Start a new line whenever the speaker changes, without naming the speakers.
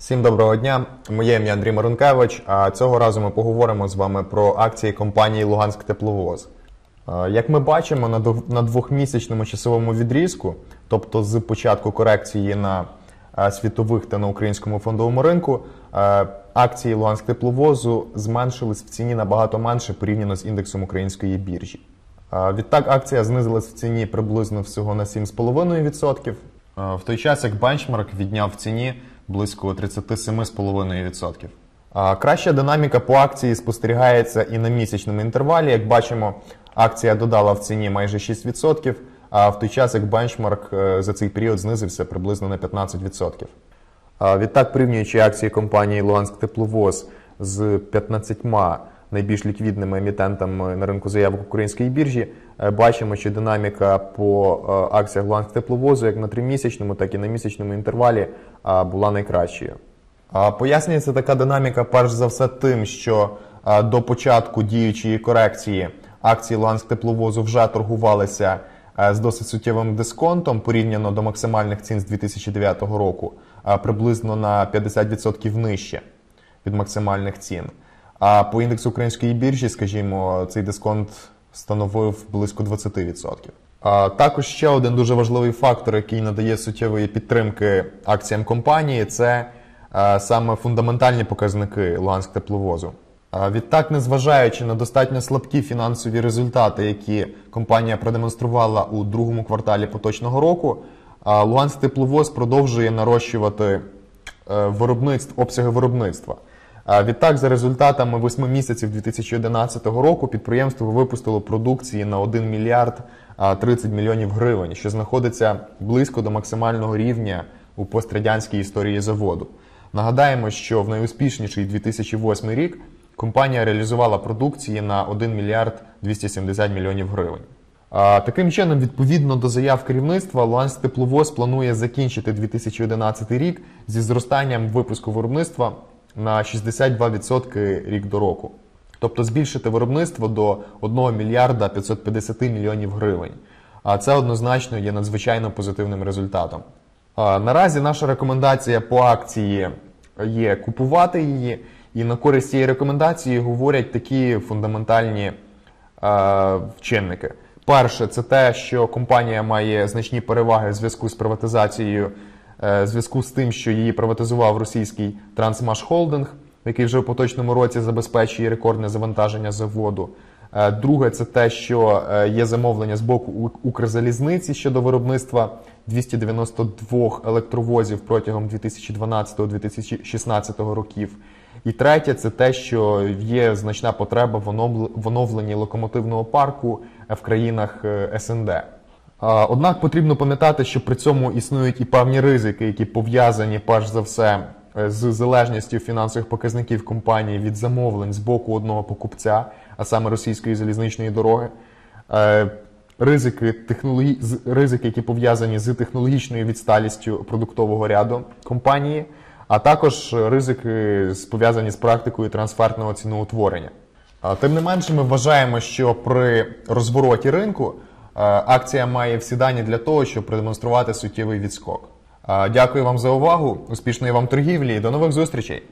Всім доброго дня. Моє ім'я Андрій Марункевич. А цього разу ми поговоримо з вами про акції компанії Луганськ Тепловоз. Як ми бачимо, на двохмісячному часовому відрізку, тобто з початку корекції на світових та на українському фондовому ринку, акції Луганськ Тепловозу зменшились в ціні набагато менше порівняно з індексом української біржі. Відтак акція знизилась в ціні приблизно всього на 7,5%, е, в той час як бенчмарк відняв в ціні близько 37,5%. Краща динаміка по акції спостерігається і на місячному інтервалі. Як бачимо, акція додала в ціні майже 6%, а в той час як бенчмарк е, за цей період знизився приблизно на 15%. Відтак, порівнюючи акції компанії Луганськ Тепловоз з 15 найбільш ліквідними емітентами на ринку заявок української біржі, е, бачимо, що динаміка по е, акціях Луганськ Тепловозу як на тримісячному, так і на місячному інтервалі була найкращою. Пояснюється така динаміка перш за все тим, що до початку діючої корекції акції Луганськ Тепловозу вже торгувалися е, з досить суттєвим дисконтом порівняно до максимальних цін з 2009 року, приблизно на 50% нижче від максимальних цін. А по індексу української біржі, скажімо, цей дисконт становив близько 20%. А також ще один дуже важливий фактор, який надає суттєвої підтримки акціям компанії, це е, саме фундаментальні показники Луганськ тепловозу. Відтак, незважаючи на достатньо слабкі фінансові результати, які компанія продемонструвала у другому кварталі поточного року, Луганськ тепловоз продовжує нарощувати е, виробництв, обсяги виробництва. Відтак, за результатами 8 місяців 2011 року, підприємство випустило продукції на 1 мільярд 30 мільйонів гривень, що знаходиться близько до максимального рівня у пострадянській історії заводу. Нагадаємо, що в найуспішніший 2008 рік компанія реалізувала продукції на 1 мільярд 270 мільйонів гривень. Таким чином, відповідно до заяв керівництва, Луганськ тепловоз планує закінчити 2011 рік зі зростанням випуску виробництва на 62% рік до року. Тобто збільшити виробництво до 1 мільярда 550 мільйонів гривень. А це однозначно є надзвичайно позитивним результатом. Наразі наша рекомендація по акції є купувати її, і на користь цієї рекомендації говорять такі фундаментальні е, чинники. Перше, це те, що компанія має значні переваги в зв'язку з приватизацією, в зв'язку з тим, що її приватизував російський Трансмаш Холдинг, який вже в поточному році забезпечує рекордне завантаження заводу. Е, Друге, це те, що е, є замовлення з боку Укрзалізниці щодо виробництва 292 електровозів протягом 2012-2016 років. І третє, це те, що є значна потреба в оновленні локомотивного парку е, в країнах е, СНД. Однак потрібно пам'ятати, що при цьому існують і певні ризики, які пов'язані перш за все е, з залежністю фінансових показників компанії від замовлень з боку одного покупця, а саме російської залізничної дороги. Е, Ризики, технологі... ризики, які пов'язані з технологічною відсталістю продуктового ряду компанії, а також ризики пов'язані з практикою трансфертного ціноутворення. Тим не менше, ми вважаємо, що при розвороті ринку акція має всі дані для того, щоб продемонструвати суттєвий відскок. Дякую вам за увагу, успішної вам торгівлі і до нових зустрічей!